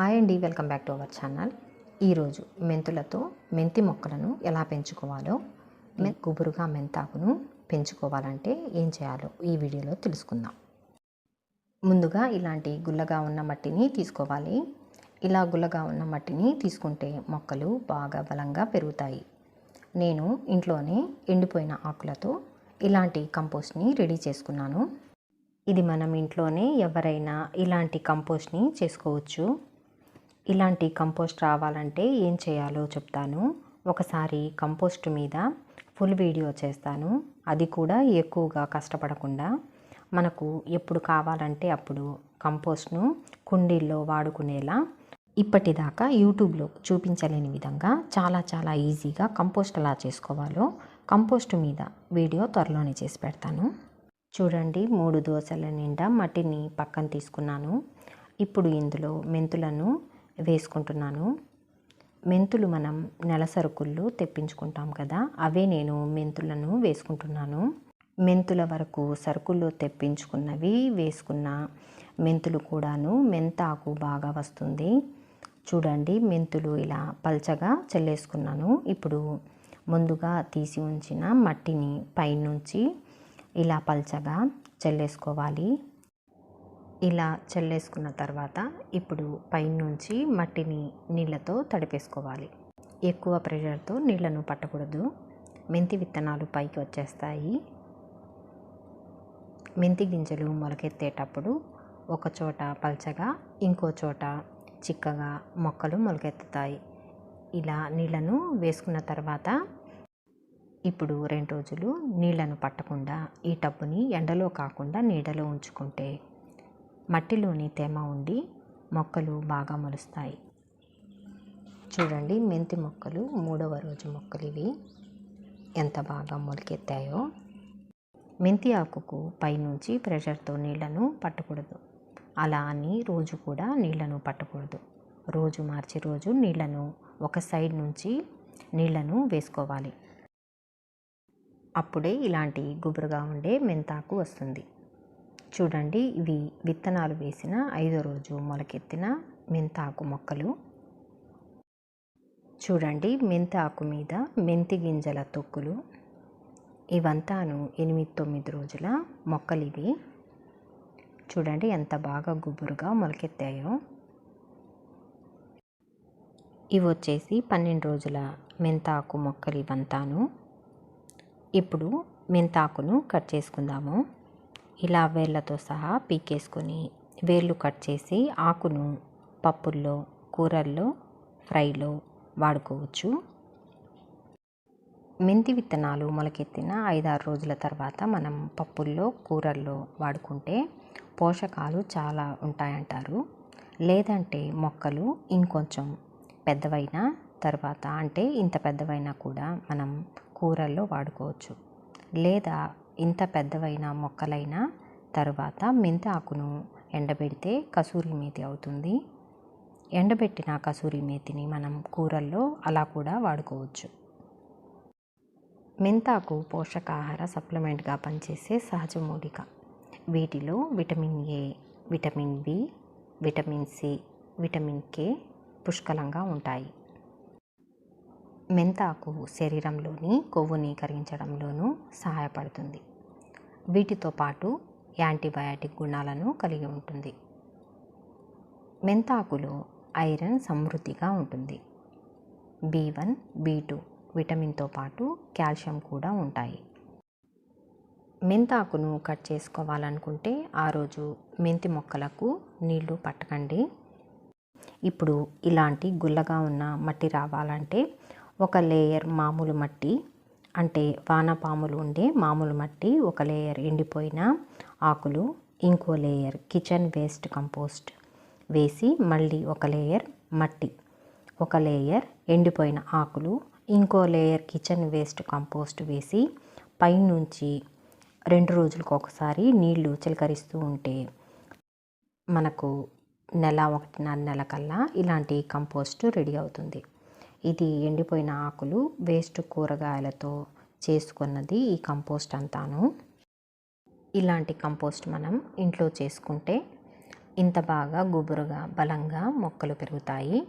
Hi అండి welcome back to our channel. ఈరోజు మెంతులతో మెంతి మొక్కలను ఎలా పెంచుకోవాలో మె గుబురుగా మెంతాకును పెంచుకోవాలంటే ఏం చేయాలో ఈ వీడియోలో తెలుసుకుందాం. ముందుగా ఇలాంటి గుల్లగా ఉన్న మట్టిని తీసుకోవాలి. ఇలా గుల్లగా ఉన్న మట్టిని తీసుకుంటే మొక్కలు బాగా బలంగా పెరుగుతాయి. నేను ఇంట్లోనే ఎండిపోయిన ఆకులతో ఇలాంటి కంపోస్ట్ని రెడీ చేసుకున్నాను. ఇది మనం ఇంట్లోనే ఎవరైనా ఇలాంటి కంపోస్ట్ని చేసుకోవచ్చు. ఇలాంటి కంపోస్ట్ రావాలంటే ఏం చేయాలో చెప్తాను. ఒకసారి కంపోస్ట్ మీద ఫుల్ వీడియో చేస్తాను. అది కూడా ఎక్కువగా కష్టపడకుండా. మనకు ఎప్పుడు కావాలంటే అప్పుడు కంపోస్ట్ను కుండీల్లో వాడుకునేలా ఇప్పటిదాకా యూట్యూబ్లో చూపించలేని విధంగా చాలా చాలా ఈజీగా కంపోస్ట్ ఎలా చేసుకోవాలో కంపోస్ట్ మీద వీడియో త్వరలోనే చేసి పెడతాను. చూడండి మూడు దోశల నిండా మట్టిని పక్కన తీసుకున్నాను. ఇప్పుడు ఇందులో మెంతులను వేసుకుంటున్నాను. మెంతులు మనం నెల సరుకుల్లో తెప్పించుకుంటాం కదా అవే నేను మెంతులను వేసుకుంటున్నాను. మెంతుల వరకు సరుకుల్లో తెప్పించుకున్నవి వేసుకున్న మెంతులు కూడాను మెంతాకు బాగా వస్తుంది. చూడండి మెంతులు ఇలా పల్చగా చల్లేసుకున్నాను. ఇప్పుడు ముందుగా తీసి ఉంచిన మట్టిని పైనుంచి ఇలా పల్చగా చల్లేసుకోవాలి. ఇలా చల్లేసుకున్న తర్వాత ఇప్పుడు పైనుంచి మట్టిని నీళ్ళతో తడిపేసుకోవాలి. ఎక్కువ ప్రెషర్తో నీళ్ళను పట్టకూడదు. మెంతి విత్తనాలు పైకి వచ్చేస్తాయి. మెంతి గింజలు మొలకెత్తేటప్పుడు ఒక చోట పల్చగా ఇంకో చోట చిక్కగా మొక్కలు మొలకెత్తుతాయి. ఇలా నీళ్ళను వేసుకున్న తర్వాత ఇప్పుడు రెండు రోజులు నీళ్ళను పట్టకుండా ఈ టబ్బుని ఎండలో కాకుండా నీడలో ఉంచుకుంటే మట్టిలోని తేమ ఉండి మొక్కలు బాగా మొలుస్తాయి. చూడండి మెంతి మొక్కలు మూడవ రోజు మొక్కలు ఇవి. ఎంత బాగా మొలకెత్తాయో. మెంతి ఆకుకు పైనుంచి ప్రెషర్తో నీళ్ళను పట్టకూడదు. అలా అని రోజు కూడా నీళ్ళను పట్టకూడదు. రోజు మార్చి రోజు నీళ్ళను ఒక సైడ్ నుంచి నీళ్ళను వేసుకోవాలి. అప్పుడే ఇలాంటి గుబురుగా ఉండే మెంతాకు వస్తుంది. చూడండి ఇవి విత్తనాలు వేసిన ఐదో రోజు మొలకెత్తిన మెంతాకు మొక్కలు. చూడండి మెంతి ఆకు మీద మెంతి గింజల తొక్కులు. ఇవంతాను ఎనిమిది తొమ్మిది రోజుల మొక్కలు ఇవి చూడండి ఎంత బాగా గుబురుగా మొలకెత్తాయో. ఇవి వచ్చేసి పన్నెండు రోజుల మెంతాకు మొక్కలు ఇవంతాను ఇప్పుడు మెంతాకును కట్ చేసుకుందాము. ఇలా వేళ్ళతో సహా పీకేసుకొని వేళ్ళు కట్ చేసి ఆకును పప్పుల్లో కూరల్లో ఫ్రైలో వాడుకోవచ్చు. మెంతి విత్తనాలు మొలకెత్తిన ఐదారు రోజుల తర్వాత మనం పప్పుల్లో కూరల్లో వాడుకుంటే పోషకాలు చాలా ఉంటాయంటారు. లేదంటే మొక్కలు ఇంకొంచెం పెద్దవైన తర్వాత అంటే ఇంత పెద్దవైనా కూడా మనం కూరల్లో వాడుకోవచ్చు. లేదా ఇంత పెద్దవైన మొక్కలైన తరువాత మెంతి ఆకును ఎండబెడితే కసూరి మేతి అవుతుంది. ఎండబెట్టిన కసూరి మేతిని మనం కూరల్లో అలా కూడా వాడుకోవచ్చు. మెంతాకు పోషకాహార సప్లిమెంట్గా పనిచేసే సహజ మూలిక. వీటిలో vitamin A vitamin B vitamin C vitamin K పుష్కలంగా ఉంటాయి. మెంతాకు శరీరంలోని కొవ్వుని కరిగించడంలోనూ సహాయపడుతుంది. వీటితో పాటు యాంటీబయాటిక్ గుణాలను కలిగి ఉంటుంది. మెంతాకులో ఐరన్ సమృద్ధిగా ఉంటుంది. బి వన్ బి టూ విటమిన్తో పాటు కాల్షియం కూడా ఉంటాయి. మెంతాకును కట్ చేసుకోవాలనుకుంటే ఆ రోజు మెంతి మొక్కలకు నీళ్ళు పట్టకండి. ఇప్పుడు ఇలాంటి గుల్లగా ఉన్న మట్టి రావాలంటే ఒక లేయర్ మామూలు మట్టి అంటే వానపాములు ఉండే మామూలు మట్టి ఒక లేయర్ ఎండిపోయిన ఆకులు ఇంకో లేయర్ కిచెన్ వేస్ట్ కంపోస్ట్ వేసి మళ్ళీ ఒక లేయర్ మట్టి ఒక లేయర్ ఎండిపోయిన ఆకులు ఇంకో లేయర్ కిచెన్ వేస్ట్ కంపోస్ట్ వేసి పైనుంచి రెండు రోజులకు ఒకసారి నీళ్ళు చిలకరిస్తూ ఉంటే మనకు నెల ఒకటిన్నర నెల కల్లా ఇలాంటి కంపోస్ట్ రెడీ అవుతుంది. ఇది ఎండిపోయిన ఆకులు వేస్ట్ కూరగాయలతో చేసుకున్నది ఈ కంపోస్ట్ అంతాను. ఇలాంటి కంపోస్ట్ మనం ఇంట్లో చేసుకుంటే ఇంత బాగా గుబురుగా బలంగా మొక్కలు పెరుగుతాయి.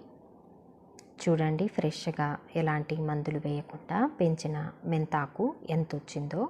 చూడండి ఫ్రెష్గా ఎలాంటి మందులు వేయకుండా పెంచిన మెంతాకు ఎంత వచ్చిందో